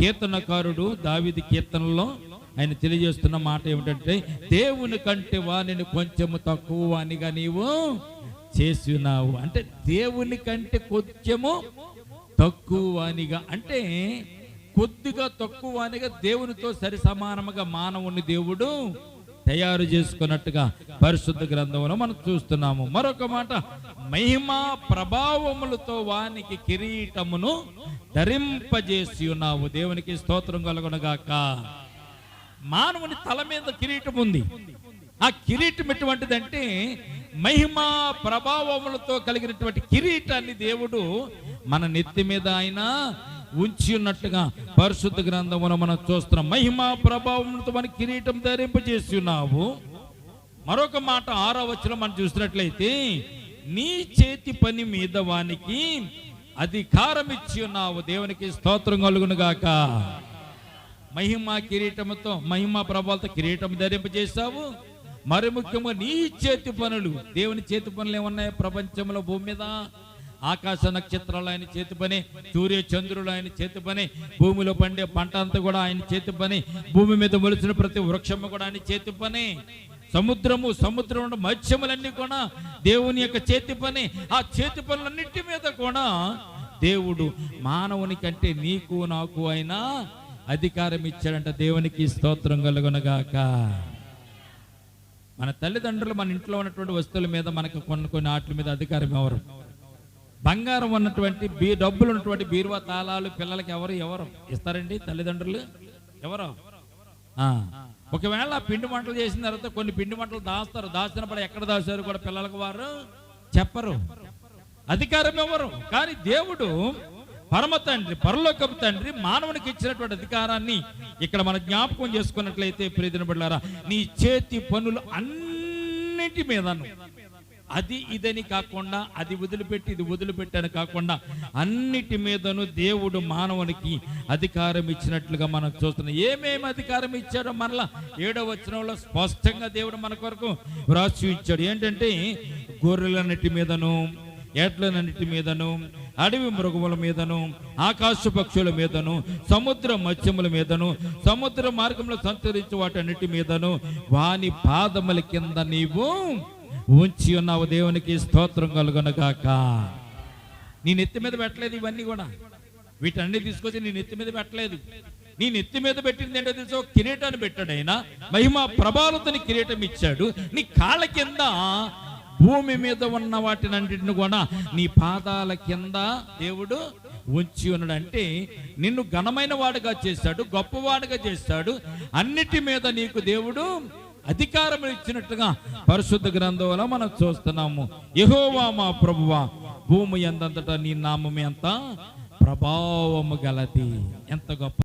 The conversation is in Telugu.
కీర్తనకారుడు దావిది కీర్తనలో ఆయన తెలియజేస్తున్న మాట ఏమిటంటే దేవుని కంటే వానిని కొంచెము తక్కువ అనిగా నీవు చేసినావు. అంటే దేవుని కంటే కొంచెము తక్కువ అనిగా అంటే కొద్దిగా తక్కువ అనిగా దేవునితో సరి సమానముగా మానవుని దేవుడు తయారు చేసుకున్నట్టుగా పరిశుద్ధ గ్రంథంలో మనం చూస్తున్నాము. మరొక మాట మహిమా ప్రభావములతో వానికి కిరీటమును ధరింపజేసి ఉన్నావు. దేవునికి స్తోత్రం కలుగునగాక. మానవుని తల మీద కిరీటం ఉంది. ఆ కిరీటం ఎటువంటిదంటే మహిమా ప్రభావములతో కలిగినటువంటి కిరీటాన్ని దేవుడు మన నెత్తి మీద ఆయన ఉంచి ఉన్నట్టుగా పరిశుద్ధ గ్రంథమును మనం చూస్తున్నాం మహిమా ప్రభావంతో మన కిరీటం ధరింపజేసి ఉన్నావు మరొక మాట ఆరో వచ్చిన మనం చూసినట్లయితే నీ చేతి పని మీద వానికి అధికారం ఇచ్చి ఉన్నావు దేవునికి స్తోత్రం కలుగును గాక. మహిమ కిరీటముతో మహిమ ప్రభావాలతో కిరీటం ధరింపజేశావు. మరి ముఖ్యంగా నీ చేతి పనులు. దేవుని చేతి పనులు ఏమున్నాయి? ప్రపంచంలో భూమి మీద ఆకాశ నక్షత్రాలు ఆయన చేతి పని సూర్య చంద్రులు ఆయన చేతి పని భూమిలో పండే పంట అంతా కూడా ఆయన చేతి పని భూమి మీద మొలిచిన ప్రతి వృక్షము కూడా ఆయన చేతి పని. సముద్రము సముద్రం మత్స్యములన్నీ కూడా దేవుని యొక్క చేతి పని. ఆ చేతి పనులన్నిటి మీద కూడా దేవుడు మానవుని కంటే నీకు నాకు అయినా అధికారం ఇచ్చాడంట. దేవునికి స్తోత్రం కలుగునగాక. మన తల్లిదండ్రులు మన ఇంట్లో ఉన్నటువంటి వస్తువుల మీద మనకు కొన్ని కొన్ని ఆటల మీద అధికారం ఎవరు? బంగారం ఉన్నటువంటి బీ డబ్బులు ఉన్నటువంటి బీరువా తాళాలు పిల్లలకి ఎవరు ఎవరు? ఇస్తారండి తల్లిదండ్రులు? ఎవరు? ఒకవేళ పిండి వంటలు చేసిన తర్వాత కొన్ని పిండి వంటలు దాస్తారు. దాచినప్పుడు ఎక్కడ దాచారు కూడా పిల్లలకు వారు? చెప్పరు. అధికారం ఎవరు? కానీ దేవుడు పరమ తండ్రి పరలోకపు తండ్రి మానవునికి ఇచ్చినటువంటి అధికారాన్ని ఇక్కడ మన జ్ఞాపకం చేసుకున్నట్లయితే ప్రయోజనపడారా బిడ్డారా నీ చేతి పనులు అన్నిటి మీదను అది ఇదని కాకుండా అది వదిలిపెట్టి ఇది వదిలిపెట్టని కాకుండా అన్నిటి మీదను దేవుడు మానవునికి అధికారం ఇచ్చినట్లుగా మనం చూస్తున్నాం. ఏమేమి అధికారం ఇచ్చాడో మరలా ఏడవ వచనంలో స్పష్టంగా దేవుడు మన కొరకు వ్రాసి ఇచ్చాడు. ఏంటంటే గొర్రెలన్నిటి మీదను ఎడ్లనన్నిటి మీదను అడవి మృగముల మీదను ఆకాశ పక్షుల మీదను సముద్ర మత్స్యముల మీదను సముద్ర మార్గంలో సంచరించే వాటన్నిటి మీదను వాని పాదముల కింద నీవు ఉంచి ఉన్నావు దేవునికి స్తోత్రం కలుగునగాక. నీ నెత్తి మీద పెట్టలేదు ఇవన్నీ కూడా. వీటన్ని తీసుకొచ్చి నీ నెత్తి మీద పెట్టలేదు. నీ నెత్తి మీద పెట్టింది ఏంటో తెలుసో? కిరీటాన్ని పెట్టాడు ఆయన. మహిమ ప్రభావతని కిరీటం ఇచ్చాడు. నీ కాళ్ళ కింద భూమి మీద ఉన్న వాటినన్నింటిని కూడా నీ పాదాల కింద దేవుడు ఉంచి ఉన్నాడు. అంటే నిన్ను ఘనమైన వాడుగా చేశాడు గొప్పవాడుగా చేస్తాడు అన్నిటి మీద నీకు దేవుడు అధికారం ఇచ్చినట్టుగా పరిశుద్ధ గ్రంథంలో మనం చూస్తున్నాము. యహోవా మా ప్రభువా భూమి ఎంతంతటా నీ నామం ఎంత ప్రభావము గలది. ఎంత గొప్ప